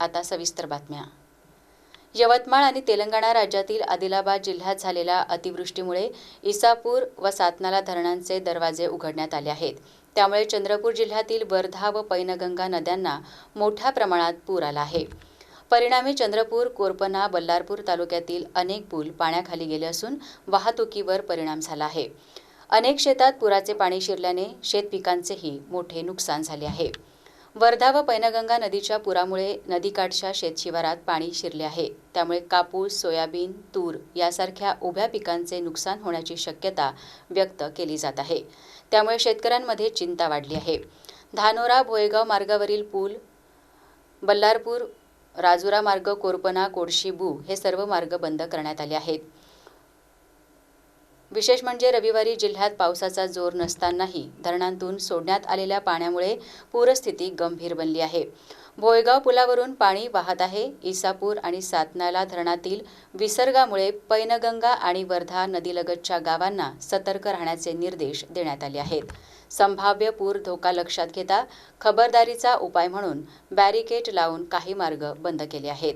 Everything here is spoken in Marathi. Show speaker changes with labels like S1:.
S1: आता सविस्तर बातम्या. यवतमाळ आणि तेलंगणा राज्यातील आदिलाबाद जिल्ह्यात झालेल्या अतिवृष्टीमुळे इसापूर व सातनाला धरणांचे दरवाजे उघडण्यात आले आहेत. त्यामुळे चंद्रपूर जिल्ह्यातील वर्धा व पैनगंगा नद्यांना मोठ्या प्रमाणात पूर आला आहे. परिणामी चंद्रपूर कोरपना बल्लारपूर तालुक्यातील अनेक पूल पाण्याखाली गेले असून वाहतुकीवर परिणाम झाला आहे. अनेक शेतात पुराचे पाणी शिरल्याने शेतपिकांचेही मोठे नुकसान झाले आहे. वर्धा व पैनगंगा नदीच्या पुरामुळे नदीकाठच्या शेतशिवारात पाणी शिरले आहे. त्यामुळे कापूस सोयाबीन तूर यासारख्या उभ्या पिकांचे नुकसान होण्याची शक्यता व्यक्त केली जात आहे. त्यामुळे शेतकऱ्यांमध्ये चिंता वाढली आहे. धानोरा भोयगाव मार्गावरील पूल बल्लारपूर राजुरा मार्ग कोरपना कोडशी बू हे सर्व मार्ग बंद करण्यात आले आहेत. विशेष म्हणजे रविवारी जिल्ह्यात पावसाचा जोर नसतानाही धरणांतून सोडण्यात आलेल्या पाण्यामुळे पूरस्थिती गंभीर बनली आहे. भोयगाव पुलावरून पाणी वाहत आहे. इसापूर आणि सातनाला धरणातील विसर्गामुळे पैनगंगा आणि वर्धा नदीलगतच्या गावांना सतर्क राहण्याचे निर्देश देण्यात आले आहेत. संभाव्य पूर धोका लक्षात घेता खबरदारीचा उपाय म्हणून बॅरिकेड लावून काही मार्ग बंद केले आहेत.